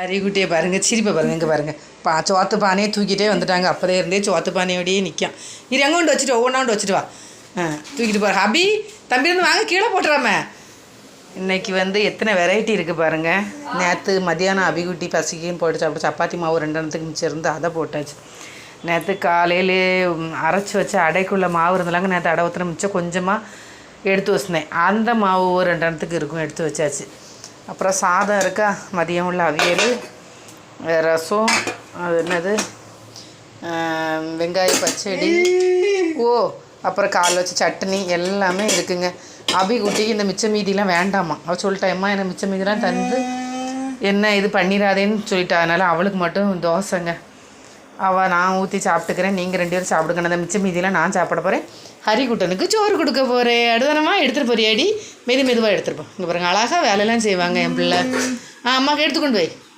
அரிக்குட்டியை பாருங்கள் சிரிப்பை பாருங்க இங்கே பாருங்கள் பா சோத்து பானையை தூக்கிட்டே வந்துட்டாங்க. அப்போதே இருந்தே சோத்து பானையோடையே நிற்கும் இது எங்கே கொண்டு வச்சுட்டு ஒவ்வொன்றா கொண்டு வச்சுட்டு வா. ஆ தூக்கிட்டு பாரு. ஹபி தம்பி இருந்து வாங்க கீழே போட்டுறாம. இன்றைக்கி வந்து எத்தனை வெரைட்டி இருக்குது பாருங்க. நேற்று மதியானம் அபிகுட்டி பசிக்குன்னு போட்டு சாப்பிட்டு சப்பாத்தி மாவு ரெண்டு இடத்துக்கு மிச்சம் இருந்து அதை போட்டாச்சு. நேற்று காலையிலே அரைச்சி வச்ச அடைக்குள்ள மாவு இருந்தலாங்க நேற்று அடை ஊற்றின மிச்சம் கொஞ்சமாக எடுத்து வச்சினேன் அந்த மாவு ஒரு ரெண்டு இடத்துக்கு இருக்கும் எடுத்து வச்சாச்சு. அப்புறம் சாதம் இருக்கா? மதியம் உள்ள அவியல் ரசம் அது என்னது? வெங்காய பச்சடி. ஓ அப்புறம் கால் வச்சு சட்னி எல்லாமே இருக்குங்க. அபி குட்டிக்கு இந்த மிச்ச மீதிலாம் வேண்டாமா? அவள் சொல்லிட்டாம்மா எனக்கு மிச்ச மீதிலாம் தந்து என்ன இது பண்ணிடாதேன்னு சொல்லிட்டா. அதனால் அவளுக்கு மட்டும் தோசைங்க. அவள் நான் ஊற்றி சாப்பிட்டுக்கிறேன். நீங்கள் ரெண்டு பேரும் சாப்பிடுங்க. அந்த மிச்ச மீதியெல்லாம் நான் சாப்பிட போகிறேன் ஹரிக்குட்டனுக்கு சோறு கொடுக்க போகிறேன் அடுதனமாக எடுத்துகிட்டு போறியாடி? மெது மெதுவாக எடுத்துருப்போம் இங்கே பாருங்க அழகாக வேலையெல்லாம் செய்வாங்க என் பிள்ளை. ஆ அம்மாவுக்கு எடுத்துக்கொண்டு போய்.